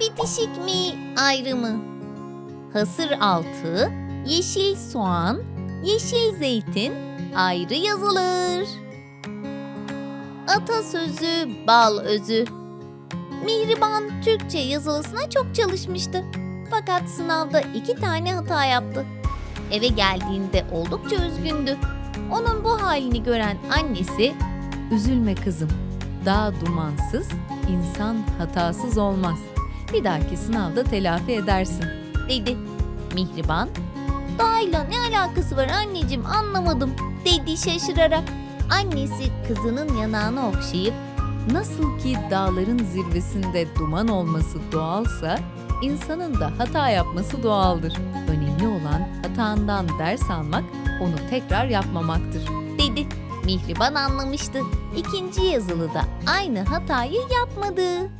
Bitişik mi ayrı mı? Hasır altı, yeşil soğan, yeşil zeytin ayrı yazılır. Atasözü bal özü. Mihriban Türkçe yazılısına çok çalışmıştı. Fakat sınavda iki tane hata yaptı. Eve geldiğinde oldukça üzgündü. Onun bu halini gören annesi Üzülme kızım. Dağ dumansız, insan hatasız olmaz. Bir dahaki sınavda telafi edersin. dedi. Mihriban, doğayla ne alakası var anneciğim anlamadım dedi şaşırarak. Annesi kızının yanağını okşayıp Nasıl ki dağların zirvesinde duman olması doğalsa, insanın da hata yapması doğaldır. Önemli olan hatandan ders almak, onu tekrar yapmamaktır. dedi. Mihriban anlamıştı. İkinci yazılıda aynı hatayı yapmadı.